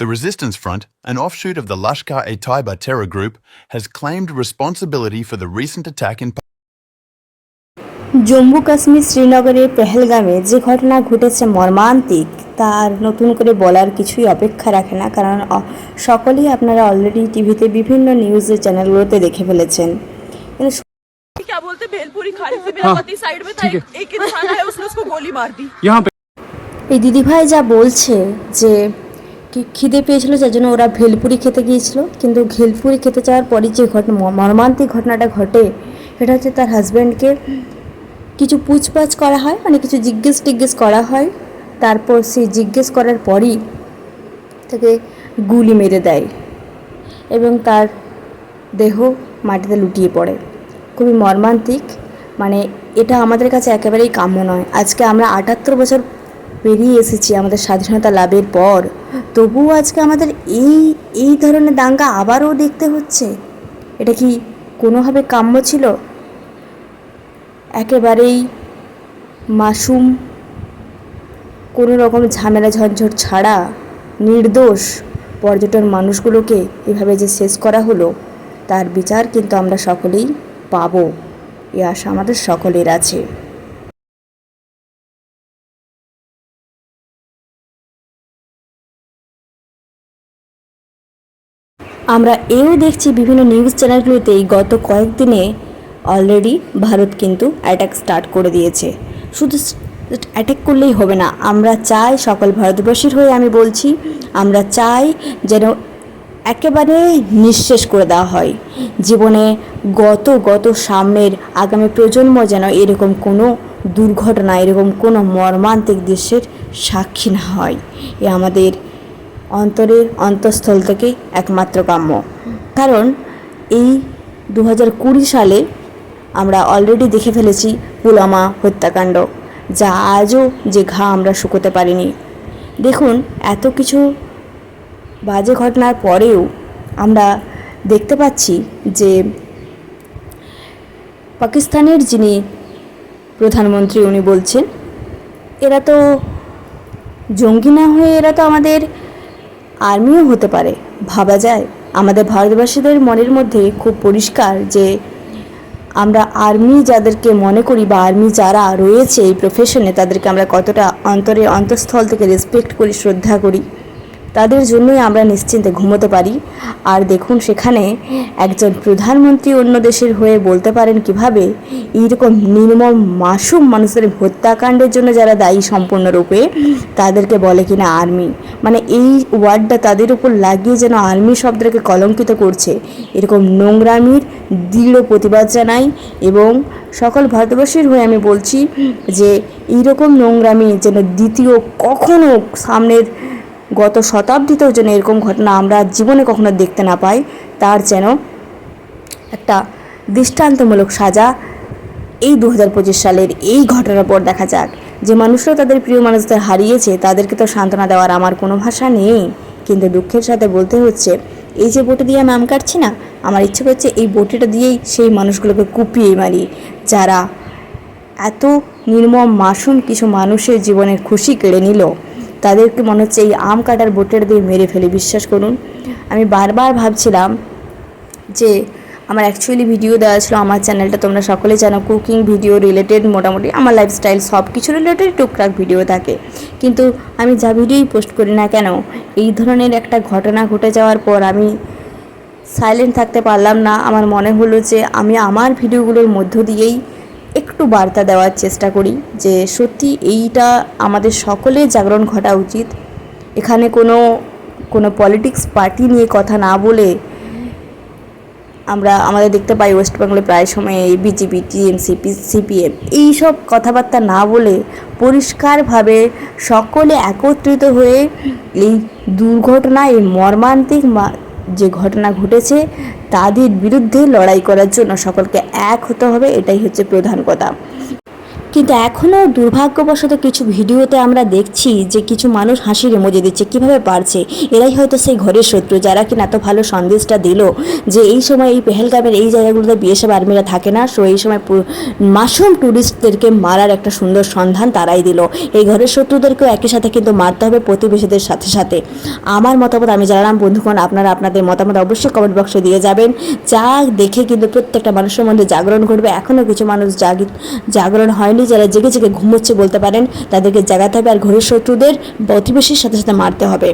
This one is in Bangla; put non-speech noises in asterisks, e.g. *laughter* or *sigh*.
The Resistance Front, an offshoot of the Lashkar e Taiba terror group, has claimed responsibility for the recent attack in Jammu Kashmir শ্রীনগরের পেহেলগামে যে ঘটনা ঘটেছে মর্মান্তিক তার নতুন করে বলার কিছুই অপেক্ষা রাখে না কারণ অ- সকলেই আপনারা অলরেডি টিভিতে বিভিন্ন নিউজ চ্যানেলগুলোতে দেখে ফেলেছেন কিন্তু *laughs* क्या बोलते भेलपुरी खाने से मेरा पति साइड में था एक, एक इंसान आया उसने उसको गोली मार दी यहाँ पे এই দিদিভাই যা বলছে যে কি খিদে পেয়েছিল, যার জন্য ওরা ভেলপুরি খেতে গিয়েছিল। কিন্তু ভেলপুরি খেতে যাওয়ার পরই যে ঘটনা মর্মান্তিক ঘটনাটা ঘটে, সেটা হচ্ছে তার হাজব্যান্ডকে কিছু পুছপাছ করা হয় মানে কিছু জিজ্ঞেস টিজ্ঞেস করা হয়। তারপর সে জিজ্ঞেস করার পরই তাকে গুলি মেরে দেয় এবং তার দেহ মাটিতে লুটিয়ে পড়ে। খুবই মর্মান্তিক মানে এটা আমাদের কাছে একেবারেই কাম্য নয়। আজকে আমরা আটাত্তর বছর পেরিয়ে এসেছি আমাদের স্বাধীনতা লাভের পর। তবুও আজকে আমাদের এই এই ধরনের দাঙ্গা আবারও দেখতে হচ্ছে। এটা কি কোনোভাবে কাম্য ছিল? একেবারেই মাসুম কোনো রকম ঝামেলা ঝঞ্ঝট ছাড়া নির্দোষ পর্যটন মানুষগুলোকে এভাবে যে শেষ করা হলো, তার বিচার কিন্তু আমরা সকলেই পাবো। এ আশা আমাদের সকলের আছে। আমরা এও দেখছি বিভিন্ন নিউজ চ্যানেলগুলোতে গত কয়েকদিনে অলরেডি ভারত কিন্তু অ্যাটাক স্টার্ট করে দিয়েছে। শুধু অ্যাটাক করলেই হবে না, আমরা চাই সকল ভারতবাসীর হয়ে আমি বলছি, আমরা চাই যেন একেবারে নিঃশেষ করে দেওয়া হয়। জীবনে গত গত সামনের আগামী প্রজন্ম যেন এরকম কোনো দুর্ঘটনা, এরকম কোনো মর্মান্তিক দৃশ্যের সাক্ষী না হয়। এ আমাদের অন্তরের অন্তঃস্থল থেকে একমাত্র কাম্য। কারণ এই দু কুড়ি সালে আমরা অলরেডি দেখে ফেলেছি পুলওয়ামা হত্যাকাণ্ড, যা আজও যে ঘা আমরা শুকোতে পারিনি। দেখুন, এত কিছু বাজে ঘটনার পরেও আমরা দেখতে পাচ্ছি যে পাকিস্তানের যিনি প্রধানমন্ত্রী, উনি বলছেন, এরা তো জঙ্গি না হয়ে এরা তো আমাদের আর্মিও হতে পারে। ভাবা যায়, আমাদের ভারতবাসীদের মনের মধ্যে খুব পরিষ্কার যে আমরা আর্মি যাদেরকে মনে করি বা আর্মি যারা রয়েছে এই প্রফেশনে তাদেরকে আমরা কতটা অন্তরে, অন্তঃস্থল থেকে রেসপেক্ট করি, শ্রদ্ধা করি। তাদের জন্যই আমরা নিশ্চিন্তে ঘুমোতে পারি। আর দেখুন সেখানে একজন প্রধানমন্ত্রী অন্য দেশের হয়ে বলতে পারেন কীভাবে, এইরকম নির্মম মাসুম মানুষের হত্যাকাণ্ডের জন্য যারা দায়ী সম্পূর্ণরূপে, তাদেরকে বলে কিনা আর্মি। মানে এই ওয়ার্ডটা তাদের উপর লাগিয়ে যেন আর্মি শব্দটাকে কলঙ্কিত করছে। এরকম নোংরামির, দৃঢ় প্রতিবাদ জানাই এবং সকল ভারতবর্ষের হয়ে আমি বলছি যে, এইরকম নোংরামি যেন দ্বিতীয় কখনো সামনের গত শতাব্দীতেও যেন এরকম ঘটনা আমরা জীবনে কখনো দেখতে না পাই, তার যেন একটা দৃষ্টান্তমূলক সাজা এই দু হাজার পঁচিশ সালের এই ঘটনার পর দেখা যাক। যে মানুষরা তাদের প্রিয় মানুষদের হারিয়েছে, তাদেরকে তো সান্ত্বনা দেওয়ার আমার কোনো ভাষা নেই। কিন্তু দুঃখের সাথে বলতে হচ্ছে, এই যে বটি দিয়ে আমি আম কাটছি না, আমার ইচ্ছে করছে এই বটিটা দিয়েই সেই মানুষগুলোকে কুপিয়ে মারি। যারা এত নির্মম মাসুম কিছু মানুষের জীবনের খুশি কেড়ে নিল তাদেরকে মনে হচ্ছে এই আম কাটার বোটের দিয়ে মেরে ফেলে, বিশ্বাস করুন। আমি বারবার ভাবছিলাম যে আমার অ্যাকচুয়ালি ভিডিও দেওয়া ছিল, আমার চ্যানেলটা তোমরা সকলে জানো কুকিং ভিডিও রিলেটেড মোটামুটি আমার লাইফস্টাইল সব কিছু রিলেটেড টুকটাক ভিডিও থাকে। কিন্তু আমি যা ভিডিওই পোস্ট করি না কেন, এই ধরনের একটা ঘটনা ঘটে যাওয়ার পর আমি সাইলেন্ট থাকতে পারলাম না। আমার মনে হলো যে আমি আমার ভিডিওগুলোর মধ্য দিয়েই একটু বার্তা দেওয়ার চেষ্টা করি যে সত্যি এইটা আমাদের সকলে জাগরণ ঘটা উচিত। এখানে কোনো কোনো পলিটিক্স পার্টি নিয়ে কথা না বলে আমরা, আমাদের দেখতে পাই ওয়েস্ট বেঙ্গলে প্রায় সময় এই বিজেপি টিএমসিপি সিপিএম এইসব কথাবার্তা না বলে পরিষ্কারভাবে সকলে একত্রিত হয়ে এই দুর্ঘটনা, এই মর্মান্তিক যে ঘটনা ঘটেছে তাদের বিরুদ্ধে লড়াই করার জন্য সকলকে এক হতে হবে এটাই হচ্ছে প্রধান কথা। কিন্তু এখনও দুর্ভাগ্যবশত কিছু ভিডিওতে আমরা দেখছি যে কিছু মানুষ হাসির এমোজি দিচ্ছে, কীভাবে পারছে? এরাই হয়তো সেই ঘরের শত্রু যারা কিনা এত ভালো সন্দেশটা দিল যে এই সময় এই পেহেলগামের এই জায়গাগুলোতে বিএসএফ আর্মিরা থাকে না সো এই সময় মাসুম ট্যুরিস্টদেরকে মারার একটা সুন্দর সন্ধান তারাই দিল। এই ঘরের শত্রুদেরকেও একই সাথে কিন্তু মারতে হবে প্রতিবেশীদের সাথে সাথে। আমার মতামত আমি জানালাম, বন্ধুগণ, আপনারা আপনাদের মতামত অবশ্যই কমেন্ট বক্সে দিয়ে যাবেন। যা দেখে কিন্তু প্রত্যেকটা মানুষের মধ্যে জাগরণ ঘটবে। এখনও কিছু মানুষ জাগি জাগরণ হয়নি। যারা জেগে জেগে ঘুমোচ্ছে বলতে পারেন, তাদেরকে জাগাতে হবে আর ঘরের শত্রুদের প্রতিবেশীর সাথে সাথে মারতে হবে।